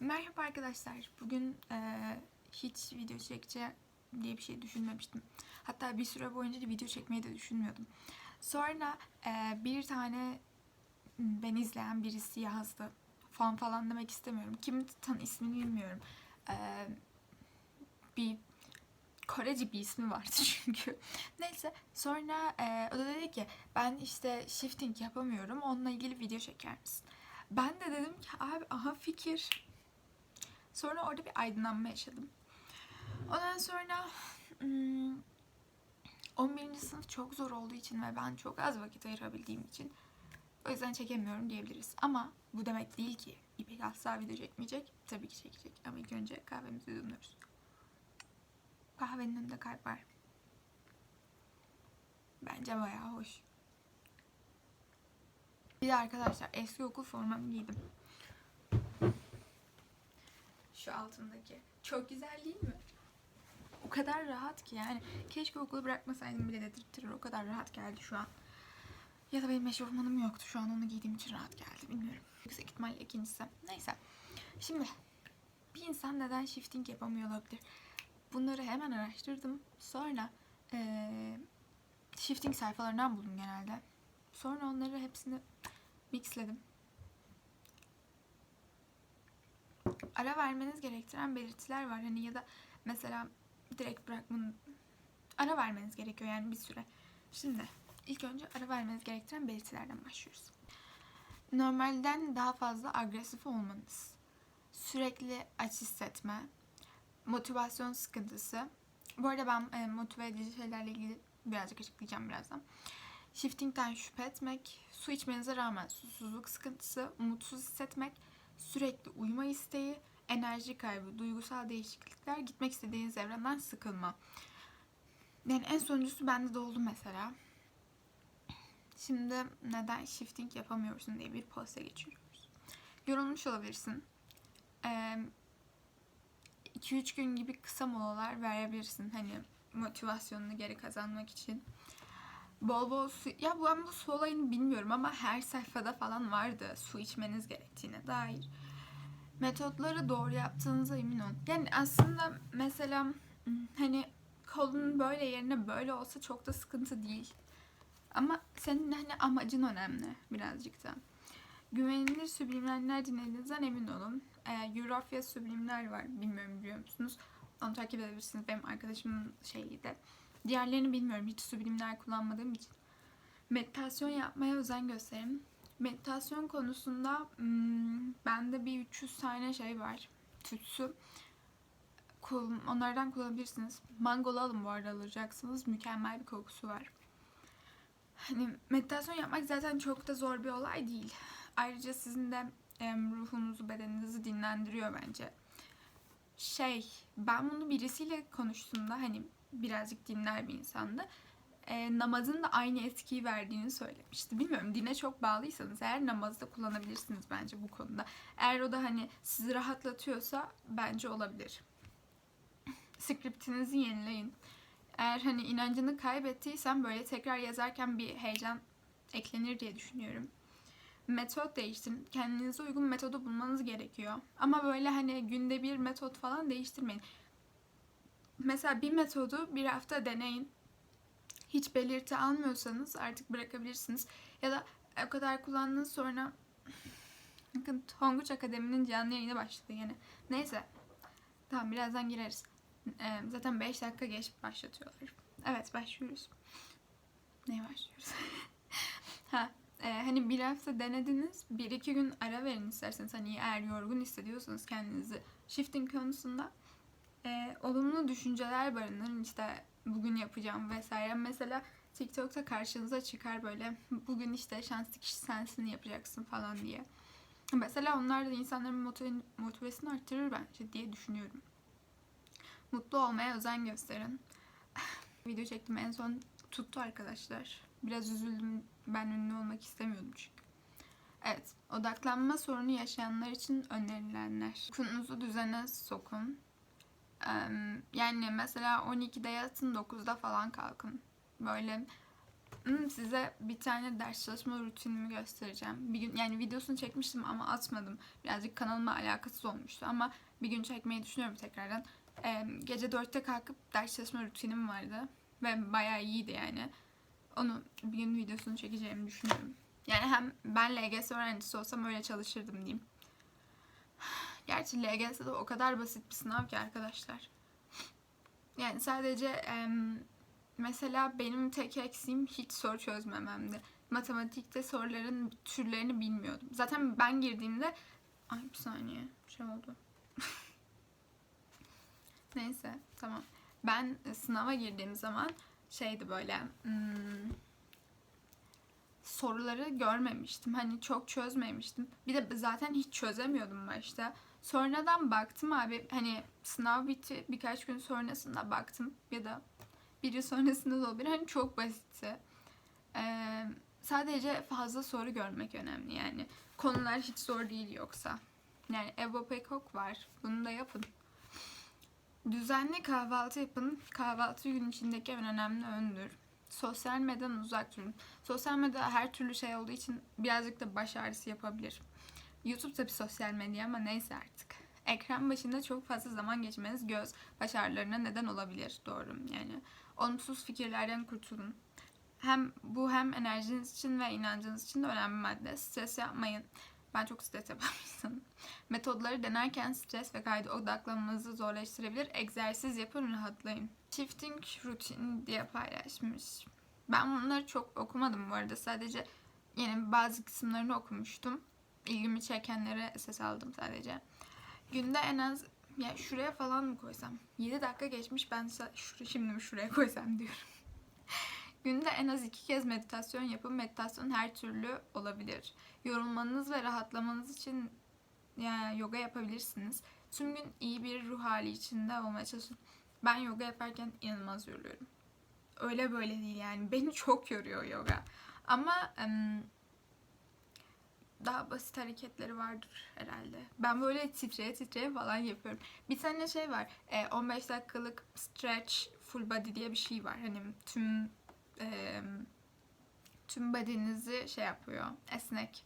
Merhaba arkadaşlar. Bugün eee, hiç video çekeceğim diye bir şey düşünmemiştim. Hatta bir süre boyunca video çekmeyi de düşünmüyordum. Sonra eee, bir tane beni izleyen birisi yazdı. Fan falan demek istemiyorum. Kim tan ismini bilmiyorum. Eee, bir Korece bir ismi vardı çünkü. Neyse sonra eee, o da dedi ki ben işte shifting yapamıyorum. Onunla ilgili video çeker misin? Ben de dedim ki abi aha fikir. Sonra orada bir aydınlanma yaşadım. Ondan sonra hmm, 11. sınıf çok zor olduğu için ve ben çok az vakit ayırabildiğim için o yüzden çekemiyorum diyebiliriz. Ama bu demek değil ki İpek asla video çekmeyecek. Tabii ki çekecek ama ilk önce kahvemizi yudumluyoruz. Kahvenin önünde kalp var. Bence bayağı hoş. Bir de arkadaşlar eski okul formamı giydim. Şu altındaki. Çok güzel değil mi? O kadar rahat ki yani. Keşke okulu bırakmasaydım bile dedirttirir. O kadar rahat geldi şu an. Ya da benim eşofmanım yoktu. Şu an onu giydiğim için rahat geldi. Bilmiyorum. Yüksek ihtimalle ikincisi. Neyse. Şimdi bir insan neden shifting yapamıyor olabilir? Bunları hemen araştırdım. Sonra eee, shifting sayfalarından buldum genelde. Sonra onları hepsini mixledim. Ara vermeniz gerektiren belirtiler var. Hani ya da mesela direkt bırakmanın ara vermeniz gerekiyor yani bir süre. Şimdi ilk önce ara vermeniz gerektiren belirtilerden başlıyoruz. Normalden daha fazla agresif olmanız, sürekli aç hissetme, motivasyon sıkıntısı. Bu arada ben e, motive edici şeylerle ilgili birazcık açıklayacağım birazdan. Shifting'den şüphe etmek, su içmenize rağmen susuzluk sıkıntısı, mutsuz hissetmek, sürekli uyuma isteği, enerji kaybı, duygusal değişiklikler, gitmek istediğiniz evrenden sıkılma. Yani en sonuncusu bende de oldu mesela. Şimdi neden shifting yapamıyorsun diye bir posta geçiyoruz. Yorulmuş olabilirsin. 2-3 gün gibi kısa molalar verebilirsin. Hani motivasyonunu geri kazanmak için. Bol bol su... Ya ben bu su olayını bilmiyorum ama her sayfada falan vardı su içmeniz gerektiğine dair. Metotları doğru yaptığınıza emin olun. Yani aslında mesela hmm, hani kolun böyle yerine böyle olsa çok da sıkıntı değil. Ama senin hani amacın önemli birazcık da. Güvenilir subliminler dinlediğinizden emin olun. Ee, Eurofya sublimler var. Bilmiyorum biliyor musunuz? Onu takip edebilirsiniz. Benim arkadaşımın şeyiydi. Diğerlerini bilmiyorum. Hiç sublimler kullanmadığım için. Meditasyon yapmaya özen gösterin. Meditasyon konusunda hmm, bende bir 300 tane şey var. Tütsü. Onlardan kullanabilirsiniz. Mangolu alın bu arada alacaksınız. Mükemmel bir kokusu var. Hani meditasyon yapmak zaten çok da zor bir olay değil. Ayrıca sizin de ruhunuzu, bedeninizi dinlendiriyor bence. Şey, ben bunu birisiyle konuştuğumda hani birazcık dinler bir insandı. E, namazın da aynı etkiyi verdiğini söylemişti. Bilmiyorum dine çok bağlıysanız eğer namazda kullanabilirsiniz bence bu konuda. Eğer o da hani sizi rahatlatıyorsa bence olabilir. Skriptinizi yenileyin. Eğer hani inancını kaybettiysen böyle tekrar yazarken bir heyecan eklenir diye düşünüyorum. Metot değiştirin. Kendinize uygun metodu bulmanız gerekiyor. Ama böyle hani günde bir metot falan değiştirmeyin. Mesela bir metodu bir hafta deneyin. Hiç belirti almıyorsanız artık bırakabilirsiniz. Ya da o kadar kullandınız sonra Bakın Tonguç Akademi'nin canlı yayını başladı yine. Neyse. Tamam birazdan gireriz. Ee, zaten 5 dakika geç başlatıyorlar. Evet başlıyoruz. Neye başlıyoruz? ha, e, hani bir hafta denediniz. Bir iki gün ara verin isterseniz. Hani eğer yorgun hissediyorsanız kendinizi shifting konusunda e, olumlu düşünceler barındırın. İşte bugün yapacağım vesaire. Mesela TikTok'ta karşınıza çıkar böyle bugün işte şanslı kişi sensin yapacaksın falan diye. Mesela onlar da insanların motive- motivasını arttırır bence diye düşünüyorum. Mutlu olmaya özen gösterin. Video çektim en son tuttu arkadaşlar. Biraz üzüldüm. Ben ünlü olmak istemiyordum çünkü. Evet, odaklanma sorunu yaşayanlar için önerilenler. Uykunuzu düzene sokun. Yani mesela 12'de yatın 9'da falan kalkın. Böyle Hmm, size bir tane ders çalışma rutinimi göstereceğim. Bir gün yani videosunu çekmiştim ama atmadım. Birazcık kanalıma alakasız olmuştu ama bir gün çekmeyi düşünüyorum tekrardan. Gece 4'te kalkıp ders çalışma rutinim vardı ve bayağı iyiydi yani. Onu bir gün videosunu çekeceğimi düşünüyorum. Yani hem ben LGS öğrencisi olsam öyle çalışırdım diyeyim. Gerçi LGS de o kadar basit bir sınav ki arkadaşlar. Yani sadece mesela benim tek eksiğim hiç soru çözmememdi. Matematikte soruların türlerini bilmiyordum. Zaten ben girdiğimde ay bir saniye şey oldu. Neyse tamam. Ben e, sınava girdiğim zaman şeydi böyle hmm, soruları görmemiştim. Hani çok çözmemiştim. Bir de zaten hiç çözemiyordum başta. Sonradan baktım abi hani sınav bitti birkaç gün sonrasında baktım ya da bir yıl sonrasında da olabilir. Hani çok basitti. Ee, sadece fazla soru görmek önemli yani. Konular hiç zor değil yoksa. Yani Ebo Pekok var. Bunu da yapın. Düzenli kahvaltı yapın. Kahvaltı gün içindeki en önemli öndür. Sosyal medyadan uzak durun. Sosyal medya her türlü şey olduğu için birazcık da baş ağrısı yapabilir. YouTube da bir sosyal medya ama neyse artık. Ekran başında çok fazla zaman geçmeniz göz baş ağrılarına neden olabilir. Doğru yani. Olumsuz fikirlerden kurtulun. Hem bu hem enerjiniz için ve inancınız için de önemli madde. Stres yapmayın. Ben çok stres yapan insanım. Metodları denerken stres ve kayda odaklanmanızı zorlaştırabilir. Egzersiz yapın, rahatlayın. Shifting rutin diye paylaşmış. Ben bunları çok okumadım bu arada. Sadece yani bazı kısımlarını okumuştum. İlgimi çekenlere esas aldım sadece. Günde en az ya şuraya falan mı koysam? 7 dakika geçmiş ben şur- şimdi mi şuraya koysam diyorum. Günde en az iki kez meditasyon yapın. Meditasyon her türlü olabilir. Yorulmanız ve rahatlamanız için yani yoga yapabilirsiniz. Tüm gün iyi bir ruh hali içinde olmaya çalışın. Ben yoga yaparken inanılmaz yoruluyorum. Öyle böyle değil yani. Beni çok yoruyor yoga. Ama em, daha basit hareketleri vardır herhalde. Ben böyle titreye titreye falan yapıyorum. Bir tane şey var. e, 15 dakikalık stretch full body diye bir şey var. Hani tüm e, tüm body'nizi şey yapıyor. Esnek.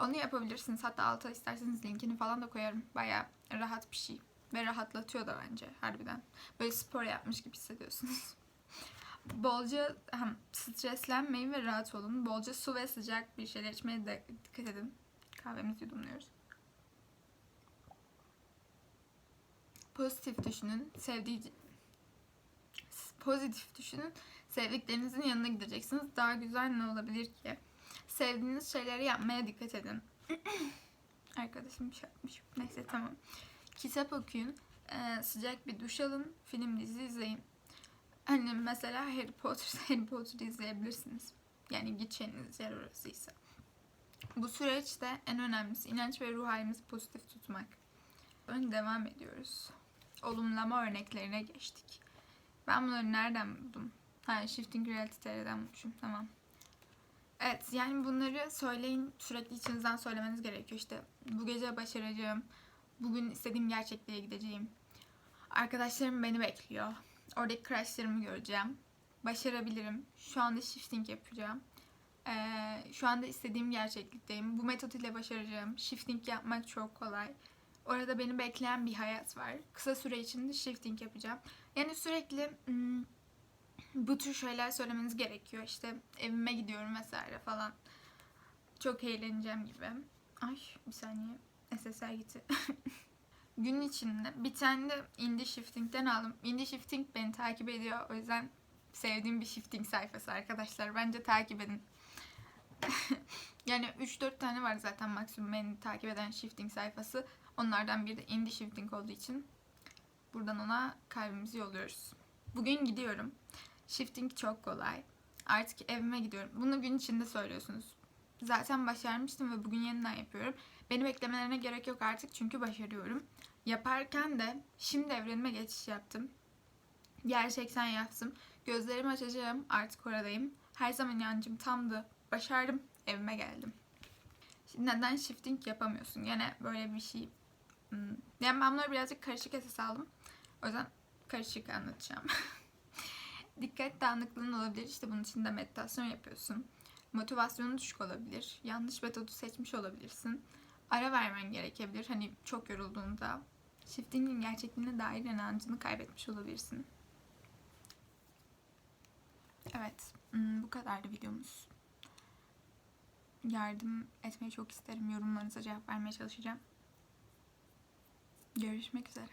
Onu yapabilirsiniz. Hatta alta isterseniz linkini falan da koyarım. Baya rahat bir şey. Ve rahatlatıyor da bence harbiden. Böyle spor yapmış gibi hissediyorsunuz. Bolca hem streslenmeyin ve rahat olun. Bolca su ve sıcak bir şeyler içmeye de dikkat edin. Kahvemizi yudumluyoruz. Pozitif düşünün. Sevdiği pozitif düşünün. Sevdiklerinizin yanına gideceksiniz. Daha güzel ne olabilir ki? Sevdiğiniz şeyleri yapmaya dikkat edin. Arkadaşım bir şey yapmış. Neyse tamam. Kitap okuyun. Ee, sıcak bir duş alın. Film dizi izleyin. Hani mesela Harry Potter, Harry Potter izleyebilirsiniz. Yani gideceğiniz yer orasıysa. Bu süreçte en önemlisi inanç ve ruh halimizi pozitif tutmak. Ön devam ediyoruz. Olumlama örneklerine geçtik. Ben bunları nereden buldum? Ha, Shifting Reality TR'den bulmuşum. Tamam. Evet yani bunları söyleyin sürekli içinizden söylemeniz gerekiyor işte bu gece başaracağım bugün istediğim gerçekliğe gideceğim arkadaşlarım beni bekliyor oradaki crushlarımı göreceğim başarabilirim şu anda shifting yapacağım ee, şu anda istediğim gerçeklikteyim bu metot ile başaracağım shifting yapmak çok kolay orada beni bekleyen bir hayat var kısa süre içinde shifting yapacağım yani sürekli hmm, bu tür şeyler söylemeniz gerekiyor. İşte evime gidiyorum vesaire falan. Çok eğleneceğim gibi. Ay bir saniye. SSR gitti. Gün içinde bir tane de Indie Shifting'den aldım. Indie Shifting beni takip ediyor. O yüzden sevdiğim bir shifting sayfası arkadaşlar. Bence takip edin. yani 3-4 tane var zaten maksimum beni takip eden shifting sayfası. Onlardan biri de Indie Shifting olduğu için buradan ona kalbimizi yolluyoruz. Bugün gidiyorum. Shifting çok kolay. Artık evime gidiyorum. Bunu gün içinde söylüyorsunuz. Zaten başarmıştım ve bugün yeniden yapıyorum. Beni beklemelerine gerek yok artık çünkü başarıyorum. Yaparken de şimdi evrenime geçiş yaptım. Gerçekten yaptım. Gözlerimi açacağım. Artık oradayım. Her zaman inancım tamdı. Başardım. Evime geldim. Şimdi neden shifting yapamıyorsun? Gene böyle bir şey. Hmm. Yani ben bunları birazcık karışık esas aldım. O yüzden karışık anlatacağım. Dikkat dağınıklığın olabilir. İşte bunun için de meditasyon yapıyorsun. Motivasyonun düşük olabilir. Yanlış metodu seçmiş olabilirsin. Ara vermen gerekebilir. Hani çok yorulduğunda. Shifting'in gerçekliğine dair inancını kaybetmiş olabilirsin. Evet. hmm, Bu kadardı videomuz. Yardım etmeyi çok isterim. Yorumlarınıza cevap vermeye çalışacağım. Görüşmek üzere.